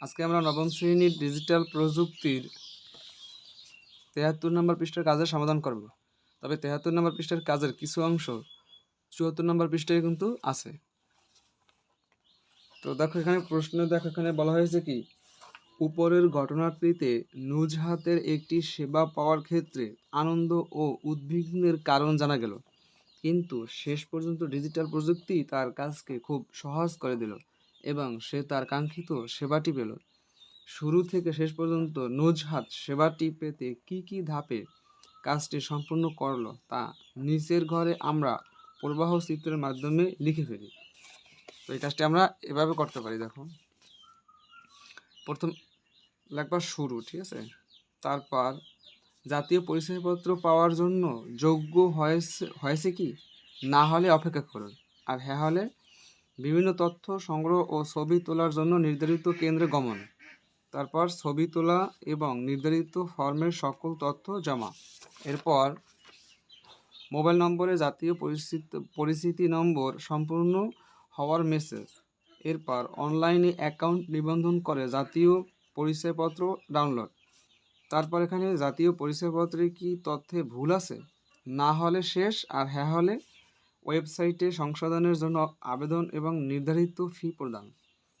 আজকে আমরা নবম শ্রেণির ডিজিটাল প্রযুক্তির তেহাত্তর নম্বর পৃষ্ঠার কাজের সমাধান করব। তবে তেহাত্তর নম্বর পৃষ্ঠার কাজের কিছু অংশ চুয়াত্তর নম্বর পৃষ্ঠায় কিন্তু আছে। তো দেখো এখানে প্রশ্ন, দেখো এখানে বলা হয়েছে কি, উপরের ঘটনাটিতে নুজহাতের একটি সেবা পাওয়ার ক্ষেত্রে আনন্দ ও উদ্বিগ্নের কারণ জানা গেল। কিন্তু শেষ পর্যন্ত ডিজিটাল প্রযুক্তি তার কাজকে খুব সহজ করে দিল। এবং সে তার কাঙ্ক্ষিত সেবাটি পেল। শুরু থেকে শেষ পর্যন্ত নুজহাত সেবাটি পেতে কি কি ধাপে কাজটি সম্পূর্ণ করল তা নিচের ঘরে আমরা প্রবাহ চিত্রের মাধ্যমে লিখে ফেলি। তো এই কাজটি আমরা এভাবে করতে পারি, দেখো। প্রথম লেখবা শুরু, ঠিক আছে? তারপর জাতীয় পরিচয়পত্র পাওয়ার জন্য যোগ্য হয়েছে হয়েছে কি? না হলে অপেক্ষা করুন। আর হ্যাঁ হলে বিভিন্ন তথ্য সংগ্রহ ও ছবি তোলার জন্য নির্ধারিত কেন্দ্রে গমন। তারপর ছবি তোলা এবং নির্ধারিত ফর্মের সকল তথ্য জমা। এরপর মোবাইল নম্বরে জাতীয় পরিচিতি পরিচিতি নম্বর সম্পূর্ণ হওয়ার মেসেজ। এরপর অনলাইনে অ্যাকাউন্ট নিবন্ধন করে জাতীয় পরিচয়পত্র ডাউনলোড। তারপর এখানে জাতীয় পরিচয়পত্রে কি তথ্যে ভুল আছে? না হলে শেষ আর হ্যাঁ হলে ওয়েবসাইটে সংশোধনের জন্য আবেদন এবং নির্ধারিত ফি প্রদান।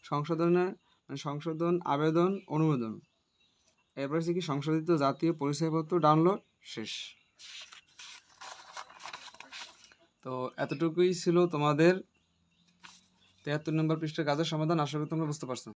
সংশোধনের সংশোধন, আবেদন, অনুমোদন। এরপর কি সংশোধিত জাতীয় পরিচয়পত্র ডাউনলোড, শেষ। তো এতটুকুই ছিল তোমাদের তেহাত্তর নম্বর পৃষ্ঠের কাজের সমাধান। আশা করি তোমরা বুঝতে পারছ।